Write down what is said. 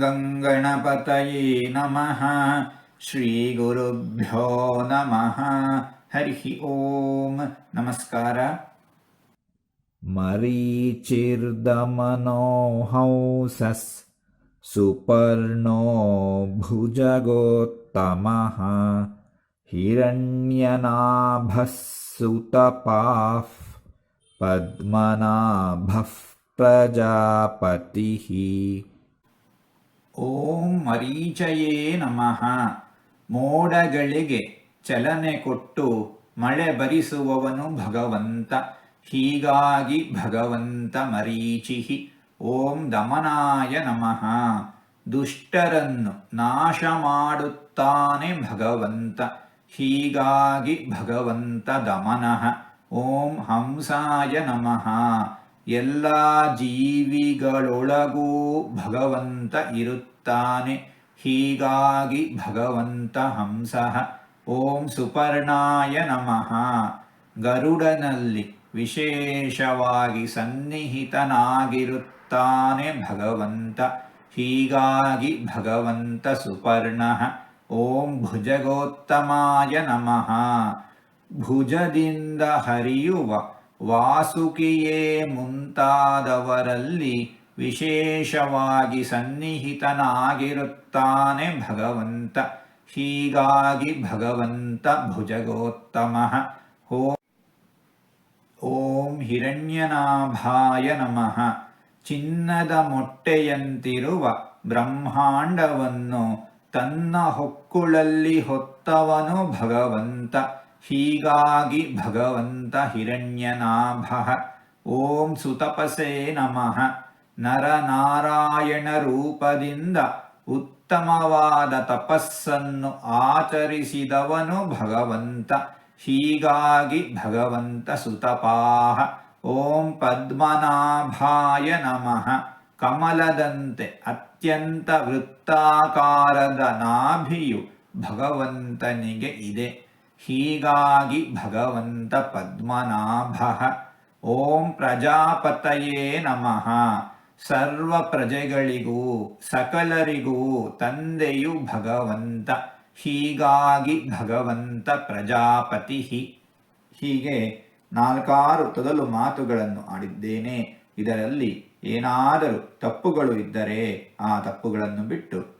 गङ्गणपतये नमः। श्रीगुरुभ्यो नमः। हरिः ॐ नमस्कार। मरीचिर्दमनो हंसस् सुपर्णो भुजगोत्तमः। हिरण्यनाभः सुतपाः। पद्मनाभः प्रजापतिः। ಓಂ ಮರೀಚಯೇ ನಮಃ. ಮೋಡಗಳಿಗೆ ಚಲನೆ ಕೊಟ್ಟು ಮಳೆ ಬರಿಸುವವನು ಭಗವಂತ. ಹೀಗಾಗಿ ಭಗವಂತ ಮರೀಚಿಹಿ. ಓಂ ದಮನಾಯ ನಮಃ. ದುಷ್ಟರನ್ನು ನಾಶ ಮಾಡುತ್ತಾನೆ ಭಗವಂತ. ಹೀಗಾಗಿ ಭಗವಂತ ದಮನಃ. ಓಂ ಹಂಸಾಯ ನಮಃ. ಎಲ್ಲ ಜೀವಿಗಳೊಳಗೂ ಭಗವಂತ ಇರುತ್ತಾನೆ. ಹೀಗಾಗಿ ಭಗವಂತ ಹಂಸಃ. ಓಂ ಸುಪರ್ಣಾಯ ನಮಃ. ಗರುಡನಲ್ಲಿ ವಿಶೇಷವಾಗಿ ಸನ್ನಿಹಿತನಾಗಿರುತ್ತಾನೆ ಭಗವಂತ. ಹೀಗಾಗಿ ಭಗವಂತ ಸುಪರ್ಣಃ. ಓಂ ಭುಜಗೋತ್ತಮಾಯ ನಮಃ. ಭುಜದಿಂದ ಹರಿಯುವ ವಾಸುಕಿಯೇ ಮುಂತಾದವರಲ್ಲಿ ವಿಶೇಷವಾಗಿ ಸನ್ನಿಹಿತನಾಗಿರುತ್ತಾನೆ ಭಗವಂತ. ಹೀಗಾಗಿ ಭಗವಂತ ಭುಜಗೋತ್ತಮಃ. ಓಂ ಓಂ ಹಿರಣ್ಯನಾಭಾಯ ನಮಃ. ಚಿನ್ನದ ಮೊಟ್ಟೆಯಂತಿರುವ ಬ್ರಹ್ಮಾಂಡವನ್ನು ತನ್ನ ಹೊಕ್ಕುಳಲ್ಲಿ ಹೊತ್ತವನು ಭಗವಂತ. ಹೀಗಾಗಿ ಭಗವಂತ ಹಿರಣ್ಯನಾಭ, ಓಂ ಸುತಪಸೇ ನಮಃ. ನರನಾರಾಯಣ ರೂಪದಿಂದ ಉತ್ತಮವಾದ ತಪಸ್ಸನ್ನು ಆಚರಿಸಿದವನು ಭಗವಂತ. ಹೀಗಾಗಿ ಭಗವಂತ ಸುತಪಾಹ, ಓಂ ಪದ್ಮನಾಭಾಯ ನಮಃ. ಕಮಲದಂತೆ ಅತ್ಯಂತ ವೃತ್ತಾಕಾರದ ನಾಭಿಯು ಭಗವಂತನಿಗೆ ಇದೆ. ಹೀಗಾಗಿ ಭಗವಂತ ಪದ್ಮನಾಭ. ಓಂ ಪ್ರಜಾಪತಯೇ ನಮಃ. ಸರ್ವ ಪ್ರಜೆಗಳಿಗೂ, ಸಕಲರಿಗೂ ತಂದೆಯು ಭಗವಂತ. ಹೀಗಾಗಿ ಭಗವಂತ ಪ್ರಜಾಪತಿ. ಹೀಗೆ ನಾಲ್ಕಾರು ತೊದಲು ಮಾತುಗಳನ್ನು ಆಡಿದ್ದೇನೆ. ಇದರಲ್ಲಿ ಏನಾದರೂ ತಪ್ಪುಗಳು ಇದ್ದರೆ ಆ ತಪ್ಪುಗಳನ್ನು ಬಿಟ್ಟು